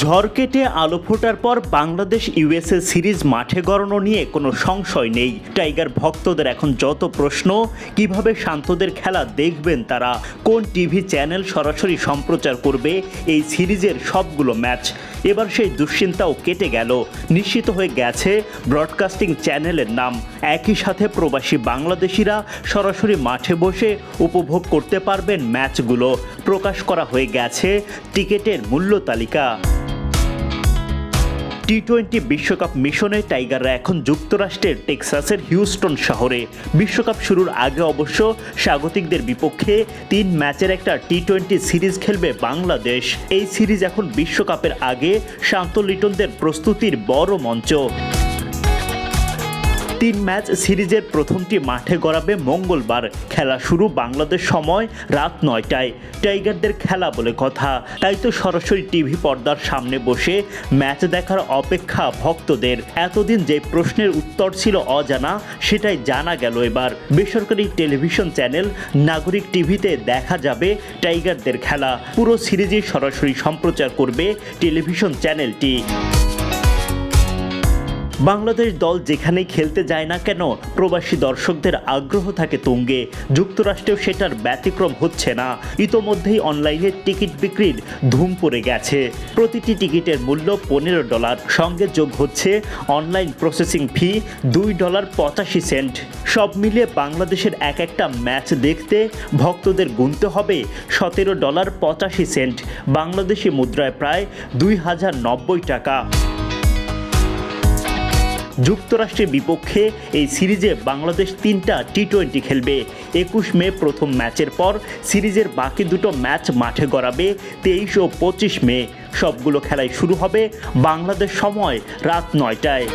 ঝড় কেটে আলো ফোটার পর বাংলাদেশ ইউএসএ সিরিজ মাঠে গড়ানো নিয়ে কোনো সংশয় নেই। টাইগার ভক্তদের এখন যত প্রশ্ন, কীভাবে শান্তদের খেলা দেখবেন তারা, কোন টিভি চ্যানেল সরাসরি সম্প্রচার করবে, এই সিরিজের সবগুলো ম্যাচ। এবার সেই দুশ্চিন্তাও কেটে গেল। নিশ্চিত হয়ে গেছে ব্রডকাস্টিং চ্যানেলের নাম। একই সাথে প্রবাসী বাংলাদেশিরা সরাসরি মাঠে বসে উপভোগ করতে পারবেন ম্যাচগুলো। প্রকাশ করা হয়ে গেছে টিকেটের মূল্য তালিকা। টি টোয়েন্টি বিশ্বকাপ মিশনে টাইগাররা এখন যুক্তরাষ্ট্রের টেক্সাসের হিউস্টন শহরে। বিশ্বকাপ শুরুর আগে অবশ্য স্বাগতিকদের বিপক্ষে তিন ম্যাচের একটা টি টোয়েন্টি সিরিজ খেলবে বাংলাদেশ। এই সিরিজ এখন বিশ্বকাপের আগে শান্ত লিটনদের প্রস্তুতির বড় মঞ্চ। তিন ম্যাচ সিরিজের প্রথমটি মাঠে গড়াবে মঙ্গলবার। খেলা শুরু বাংলাদেশ সময় রাত নয়টায়। টাইগারদের খেলা বলে কথা। তাই তো সরাসরি টিভি পর্দার সামনে বসে ম্যাচ দেখার অপেক্ষা ভক্তদের। এতদিন যে প্রশ্নের উত্তর ছিল অজানা, সেটাই জানা গেল এবার। বেসরকারি টেলিভিশন চ্যানেল নাগরিক টিভিতে দেখা যাবে টাইগারদের খেলা। পুরো সিরিজই সরাসরি সম্প্রচার করবে টেলিভিশন চ্যানেলটি। বাংলাদেশ দল যেখানেই খেলতে যায় না কেন, প্রবাসী দর্শকদের আগ্রহ থাকে তুঙ্গে। যুক্তরাষ্ট্রেও সেটার ব্যতিক্রম হচ্ছে না। ইতোমধ্যেই অনলাইনে টিকিট বিক্রির ধুম পড়ে গেছে। প্রতিটি টিকিটের মূল্য পনেরো ডলার। সঙ্গে যোগ হচ্ছে অনলাইন প্রসেসিং ফি দুই ডলার পঁচাশি সেন্ট। সব মিলিয়ে বাংলাদেশের এক একটা ম্যাচ দেখতে ভক্তদের গুনতে হবে সতেরো ডলার পঁচাশি সেন্ট। বাংলাদেশি মুদ্রায় প্রায় দুই হাজার নব্বই টাকা। যুক্তরাষ্ট্রের বিপক্ষে এই সিরিজে বাংলাদেশ তিনটা টি টোয়েন্টি খেলবে। একুশ মে প্রথম ম্যাচের পর সিরিজের বাকি দুটো ম্যাচ মাঠে গড়াবে তেইশ ও পঁচিশ মে। সবগুলো খেলাই শুরু হবে বাংলাদেশ সময় রাত নয়টায়।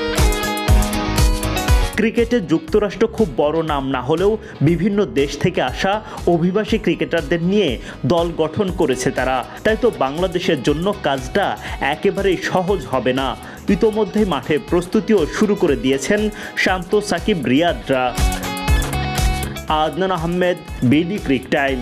ক্রিকেটে যুক্তরাষ্ট্র খুব বড় নাম না হলেও বিভিন্ন দেশ থেকে আসা অভিবাসী ক্রিকেটারদের নিয়ে দল গঠন করেছে তারা। তাই তো বাংলাদেশের জন্য কাজটা একেবারেই সহজ হবে না। ইতোমধ্যেই মাঠে প্রস্তুতিও শুরু করে দিয়েছেন Shanto Shakib রিয়াদরা। Adnan Ahmed, BD Crictime.